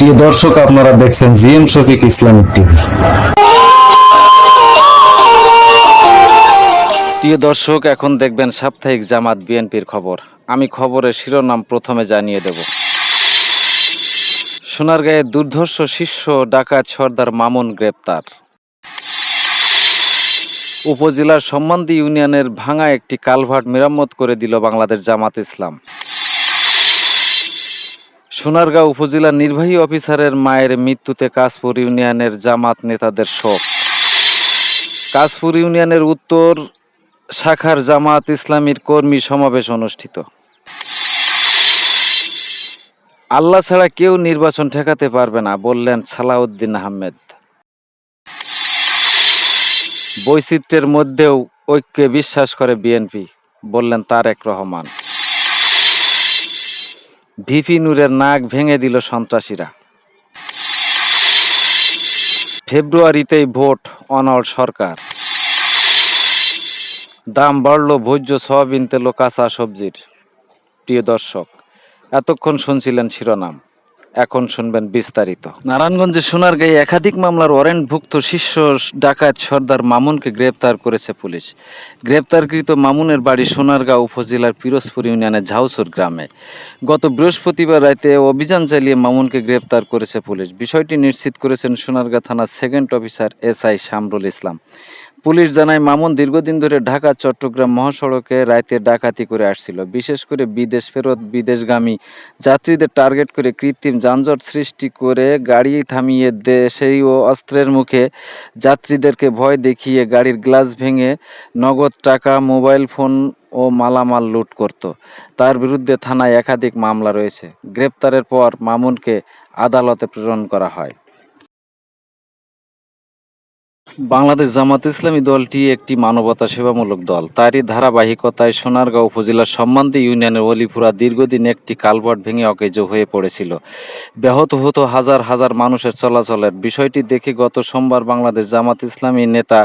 প্রিয় দর্শক, আপনারা দেখছেন জিএম শফিক ইসলামিক টিভি। প্রিয় দর্শক, এখন দেখবেন সাপ্তাহিক জামাত বিএনপির খবর। আমি খবরের শিরোনাম প্রথমে জানিয়ে দেব। সোনারগাঁয়ে দুর্ধর্ষ শিষ্য ডাকাত সর্দার মামুন গ্রেপ্তার। উপজেলার সম্বন্ধী ইউনিয়নের ভাঙা একটি কালভার্ট মেরামত করে দিল বাংলাদেশ জামাত ইসলাম। সোনারগাঁও উপজেলা নির্বাহী অফিসারের মায়ের মৃত্যুতে কাশপুর ইউনিয়নের জামাত নেতাদের শোক। কাশপুর ইউনিয়নের উত্তর শাখার জামাত ইসলামীর কর্মী সমাবেশ অনুষ্ঠিত। আল্লাহ ছাড়া কেউ নির্বাচন ঠেকাতে পারবে না, বললেন সালাউদ্দিন আহমেদ। বৈচিত্র্যের মধ্যেও ঐক্যে বিশ্বাস করে বিএনপি, বললেন তারেক রহমান। ভিপি নূরের নাক ভেঙে দিল সন্ত্রাসীরা। ফেব্রুয়ারিতেই ভোট অনল সরকার। দাম বাড়ল ভোজ্য সয়াবিন তেল কাঁচা সবজির। প্রিয় দর্শক, এতক্ষণ শুনছিলেন শিরোনাম। এখন শুনবেন বিস্তারিত। নারায়ণগঞ্জের সোনারগাঁয়ে একাধিক মামলার ওয়ারেন্টভুক্ত শীর্ষ ডাকাত সর্দার মামুনকে গ্রেপ্তার করেছে পুলিশ। গ্রেপ্তারকৃত মামুনের বাড়ি সোনারগাঁও উপজেলার পিরোজপুর ইউনিয়নের ঝাউসুর গ্রামে। গত বৃহস্পতিবার রাতে অভিযান চালিয়ে মামুনকে গ্রেপ্তার করেছে পুলিশ। বিষয়টি নিশ্চিত করেছেন সোনারগাঁ থানার second officer SI Shamrul Islam. Police জানায়, মামুন দীর্ঘদিন ধরে ঢাকা, চট্টগ্রাম মহাসড়কে রাতে ডাকাতি করে আসছিল। বিশেষ করে বিদেশ ফেরত, বিদেশগামী যাত্রীদের টার্গেট করে কৃত্রিম যানজট সৃষ্টি করে গাড়ি থামিয়ে দেশেই ও অস্ত্রের মুখে যাত্রীদেরকে ভয় দেখিয়ে গাড়ির গ্লাস ভেঙে নগদ টাকা, মোবাইল ফোন ও মালামাল লুট করত। তার বিরুদ্ধে থানায় একাধিক মামলা রয়েছে। গ্রেপ্তারের পর মামুনকে আদালতে প্রেরণ করা হয়। বাংলাদেশ জামাত ইসলামী দলটি একটি মানবতা সেবামূলক দল। তারই ধারাবাহিকতায় সোনারগাঁও উপজেলার সম্বন্ধে ইউনিয়নের অলিপুরা দীর্ঘদিন একটি কালভার্ট ভেঙে অকেজ হয়ে পড়েছিল। ব্যাহত হতো হাজার হাজার মানুষের চলাচলের বিষয়টি দেখে গত সোমবার বাংলাদেশ জামাত ইসলামী নেতা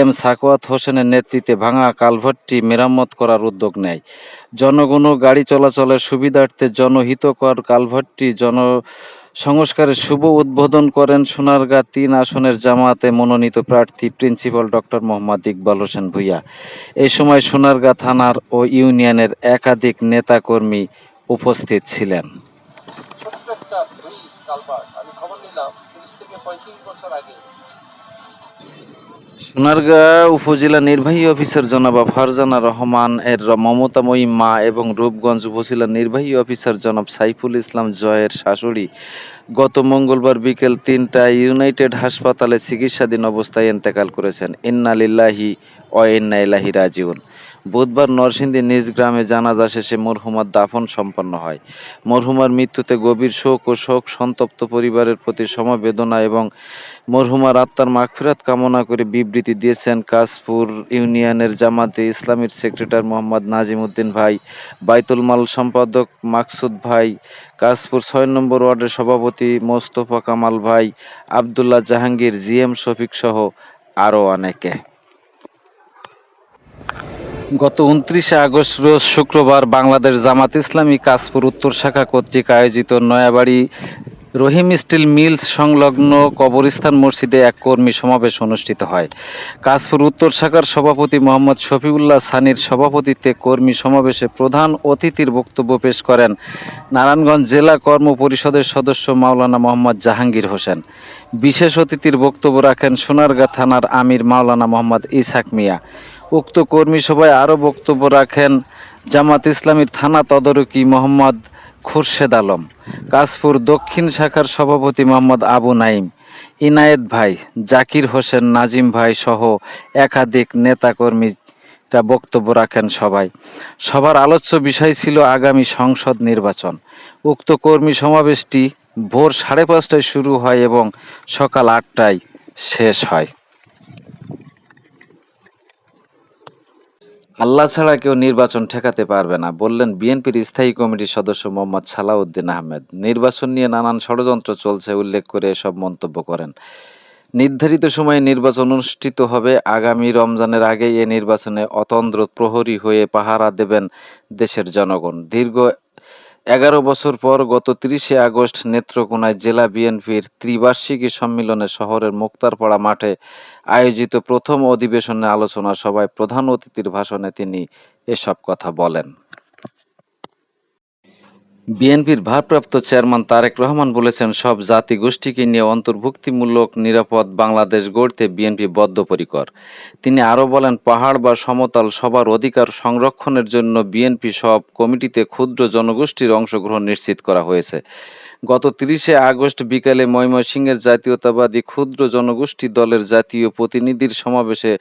এম সাকওয়াত হোসেনের নেতৃত্বে ভাঙা কালভার্টটি মেরামত করার উদ্যোগ নেয়। জনগণ গাড়ি চলাচলের সুবিধার্থে জনহিতকর কালভার্টটি জন সংস্কারের শুভ উদ্বোধন করেন সোনারগাঁ তিন আসনের জামাতে মনোনীত প্রার্থী প্রিন্সিপাল ডক্টর মোহাম্মদ ইকবাল হোসেন ভুইয়া। এ সময় সোনারগাঁ থানার ও ইউনিয়নের একাধিক নেতাকর্মী উপস্থিত ছিলেন। আমি খবর নিলাম বছর আগে। সোনারগাঁ উপজেলা নির্বাহী অফিসার জনাব ফারজানা রহমান, এর মমতাময়ী মা এবং রূপগঞ্জ উপজেলা নির্বাহী অফিসার জনাব সাইফুল ইসলাম জয়ের শাশুড়ি। গত মঙ্গলবার বিকেল তিনটায় ইউনাইটেড হাসপাতালে চিকিৎসাধীন অবস্থায় ইন্তেকাল করেছেন। ইন্নালিল্লাহি ও ইন্না রাজিউন। বুধবার নরসিংদী নিজ গ্রামে জানাজা শেষে মরহুমার দাফন সম্পন্ন হয়। মরহুমার মৃত্যুতে গভীর শোক ও শোক সন্তপ্ত পরিবারের প্রতি সমবেদনা এবং মরহুমার আত্মার মাগফিরাত কামনা করে বিবৃতি দিয়েছেন কাশপুর ইউনিয়নের জামাতে ইসলামীর সেক্রেটারি মোহাম্মদ নাজিম উদ্দিন ভাই, বাইতুল মাল সম্পাদক মাকসুদ ভাই কাশপুর ছয় নম্বর ওয়ার্ডের সভাপতি মোস্তফা কামাল ভাই, আবদুল্লাহ জাহাঙ্গীর, জিএম শফিক সহ আরও অনেকে। গত উনত্রিশে আগস্ট রোজ শুক্রবার বাংলাদেশ জামাত ইসলামী কাশপুর উত্তর শাখা কর্তৃক আয়োজিত নয়াবাড়ি রহিম স্টিল মিলস সংলগ্ন কবরস্থান মসজিদে এক কর্মী সমাবেশ অনুষ্ঠিত হয়। কাশপুর উত্তর শাখার সভাপতি মোহাম্মদ শফিউল্লাহ সানির সভাপতিত্বে কর্মী সমাবেশে প্রধান অতিথির বক্তব্য পেশ করেন নারায়ণগঞ্জ জেলা কর্ম পরিষদের সদস্য মাওলানা মোহাম্মদ জাহাঙ্গীর হোসেন। বিশেষ অতিথির বক্তব্য রাখেন সোনারগাঁ থানার আমির মাওলানা মোহাম্মদ ইসাক মিয়া। উক্ত কর্মী সভায় আরও বক্তব্য রাখেন জামাত ইসলামীর থানা তদারকি মোহাম্মদ খুরশেদ আলম কাশপুর দক্ষিণ শাখার সভাপতি মোহাম্মদ আবু নাইম ইনায়েত ভাই, জাকির হোসেন, নাজিম ভাই সহ একাধিক নেতাকর্মীরা বক্তব্য রাখেন সবাই সবার আলোচ্য বিষয় ছিল আগামী সংসদ নির্বাচন। উক্ত কর্মী সমাবেশটি ভোর সাড়ে পাঁচটায় শুরু হয় এবং সকাল আটটায় শেষ হয়। আল্লাহ ছাড়া কেউ নির্বাচন ঠেকাতে পারবে না, বললেন বিএনপির স্থায়ী কমিটির সদস্য মোহাম্মদ সালাউদ্দিন আহমেদ। নির্বাচন নিয়ে নানান ষড়যন্ত্র চলছে, উল্লেখ করে এসব মন্তব্য করেন। নির্ধারিত সময়ে নির্বাচন অনুষ্ঠিত হবে। আগামী রমজানের আগেই এ নির্বাচনে অতন্দ্র প্রহরী হয়ে পাহারা দেবেন দেশের জনগণ। দীর্ঘ এগারো বছর পর গত তিরিশে আগস্ট নেত্রকোনায় জেলা বিএনপির ত্রিবার্ষিকী সম্মেলনে শহরের মুক্তারপাড়া মাঠে আয়োজিত প্রথম অধিবেশনে আলোচনা সভায় প্রধান অতিথির ভাষণে তিনি এসব কথা বলেন। বিএনপির ভারপ্রাপ্ত চেয়ারম্যান তারেক রহমান বলেছেন, সব জাতি গোষ্ঠীকে নিয়ে অন্তর্ভুক্তিমূলক নিরাপদ বাংলাদেশ গড়তে বিএনপি বদ্ধপরিকর। তিনি আরও বলেন, পাহাড় বা সমতল সবার অধিকার সংরক্ষণের জন্য বিএনপি সব কমিটিতে ক্ষুদ্র জনগোষ্ঠীর অংশগ্রহণ নিশ্চিত করা হয়েছে। গত তিরিশে আগস্ট বিকালে ময়মনসিংহের জাতীয়তাবাদী ক্ষুদ্র জনগোষ্ঠী দলের জাতীয় প্রতিনিধির সমাবেশে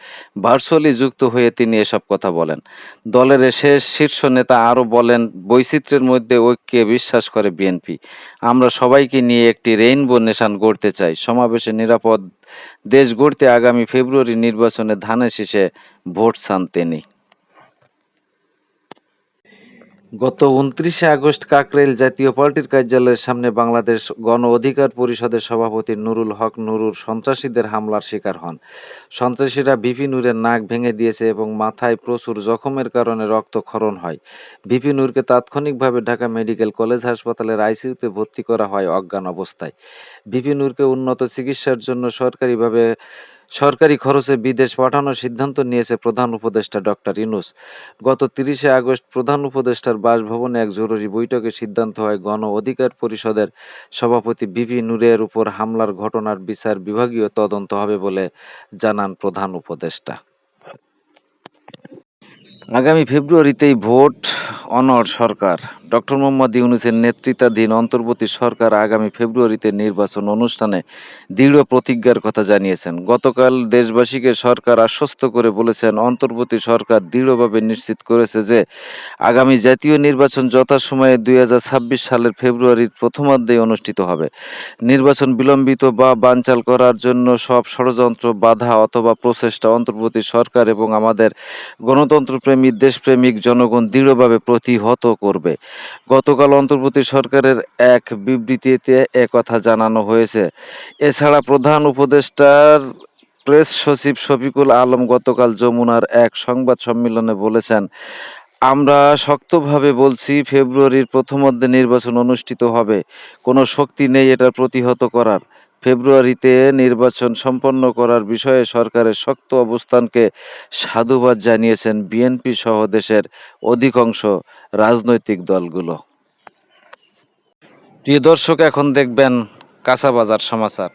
ভার্চুয়ালি যুক্ত হয়ে তিনি এসব কথা বলেন। দলের শেষ শীর্ষ নেতা আরও বলেন, বৈচিত্র্যের মধ্যে ঐক্যে বিশ্বাস করে বিএনপি। আমরা সবাইকে নিয়ে একটি রেইনবো নেশান গড়তে চাই। সমাবেশে নিরাপদ দেশ গড়তে আগামী ফেব্রুয়ারি নির্বাচনে ধানের শীষে ভোট চান তিনি। গত উনত্রিশে আগস্ট কাকরেল জাতীয় পার্টির কার্যালয়ের সামনে বাংলাদেশ গণ অধিকার পরিষদের সভাপতি নুরুল হক নুরুর সন্ত্রাসীদের হামলার শিকার হন। সন্ত্রাসীরা বিপি নূরের নাক ভেঙে দিয়েছে এবং মাথায় প্রচুর জখমের কারণে রক্তক্ষরণ হয়। বিপি নূরকে তাৎক্ষণিকভাবে ঢাকা মেডিকেল কলেজ হাসপাতালের আইসিইউতে ভর্তি করা হয় অজ্ঞান অবস্থায়। বিপি নূরকে উন্নত চিকিৎসার জন্য সরকারিভাবে সরকারি খরচে বিদেশ পাঠানোর সিদ্ধান্ত নিয়েছে প্রধান উপদেষ্টা ডক্টর ইনুস গত তিরিশে আগস্ট প্রধান উপদেষ্টার বাসভবনে এক জরুরি বৈঠকে সিদ্ধান্ত হয় গণ অধিকার পরিষদের সভাপতি বিপি নূরের উপর হামলার ঘটনার বিচার বিভাগীয় তদন্ত হবে বলে জানান প্রধান উপদেষ্টা। আগামী ফেব্রুয়ারিতেই ভোট, অনড় সরকার। ডক্টর মোহাম্মদ ইউনুসের নেতৃত্বাধীন অন্তর্বর্তী সরকার আগামী ফেব্রুয়ারিতে নির্বাচন অনুষ্ঠানে দৃঢ় প্রতিজ্ঞার কথা জানিয়েছেন। গতকাল দেশবাসীকে সরকার আশ্বস্ত করে বলেছেন, অন্তর্বর্তী সরকার দৃঢ়ভাবে নিশ্চিত করেছে যে আগামী জাতীয় নির্বাচন যথাসময়ে দুই হাজার ছাব্বিশ সালের ফেব্রুয়ারির প্রথমার্ধেই অনুষ্ঠিত হবে। নির্বাচন বিলম্বিত বা বানচাল করার জন্য সব ষড়যন্ত্র, বাধা অথবা প্রচেষ্টা অন্তর্বর্তী সরকার এবং আমাদের গণতন্ত্রপ্রেমী, দেশপ্রেমিক জনগণ দৃঢ়ভাবে প্রতিহত করবে। গতকাল অন্তর্বর্তী সরকারের এক বিবৃতিতে একথা জানানো হয়েছে। এছাড়া প্রধান উপদেষ্টার প্রেস সচিব শফিকুল আলম গতকাল যমুনার এক সংবাদ সম্মেলনে বলেছেন, আমরা শক্তভাবে বলছি ফেব্রুয়ারির প্রথমার্ধে নির্বাচন অনুষ্ঠিত হবে। কোনো শক্তি নেই এটা প্রতিহত করার। ফেব্রুয়ারিতে নির্বাচন সম্পন্ন করার বিষয়ে সরকারের শক্ত অবস্থানকে সাধুবাদ জানিয়েছেন বিএনপি সহ দেশের অধিকাংশ রাজনৈতিক দলগুলো। প্রিয় দর্শক, এখন দেখবেন কাঁচা বাজার সমাচার।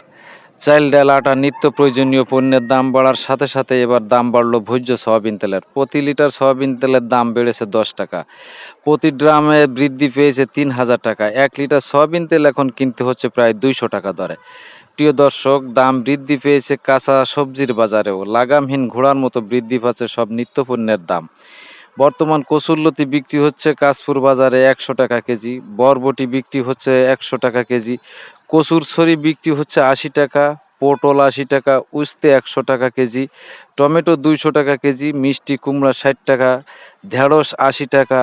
চাল ডাল আটা নিত্য প্রয়োজনীয় পণ্যের দাম বাড়ার সাথে সাথে এবার দাম বাড়ল ভোজ্য সয়াবিন তেলের। প্রতি লিটার সয়াবিন তেলের দাম বেড়েছে দশ টাকা। প্রতি ড্রামে বৃদ্ধি পেয়েছে তিন হাজার টাকা। এক লিটার সয়াবিন তেল এখন কিনতে হচ্ছে প্রায় দুইশো টাকা দরে। প্রিয় দর্শক, দাম বৃদ্ধি পেয়েছে কাঁচা সবজির বাজারেও। লাগামহীন ঘোড়ার মতো বৃদ্ধি পাচ্ছে সব নিত্য পণ্যের দাম। বর্তমান কসুল্লতি বিক্রি হচ্ছে কাশপুর বাজারে একশো টাকা কেজি, বরবটি বিক্রি হচ্ছে একশো টাকা কেজি কচুর ছড়ি বিক্রি হচ্ছে আশি টাকা, পটল আশি টাকা, উস্তে একশো টাকা কেজি, টমেটো দুইশো টাকা কেজি, মিষ্টি কুমড়া ষাট টাকা, ঢেঁড়স আশি টাকা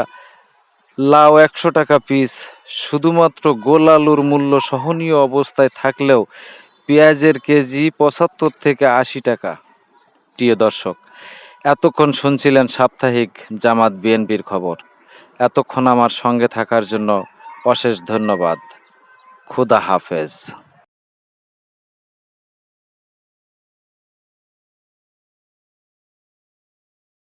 লাউ একশো টাকা পিস শুধুমাত্র গোল আলুর মূল্য সহনীয় অবস্থায় থাকলেও পেঁয়াজের কেজি পঁচাত্তর থেকে আশি টাকা। প্রিয় দর্শক, এতক্ষণ শুনছিলেন সাপ্তাহিক জামাত বিএনপির খবর। এতক্ষণ আমার সঙ্গে থাকার জন্য অশেষ ধন্যবাদ। খুদা হাফেজ।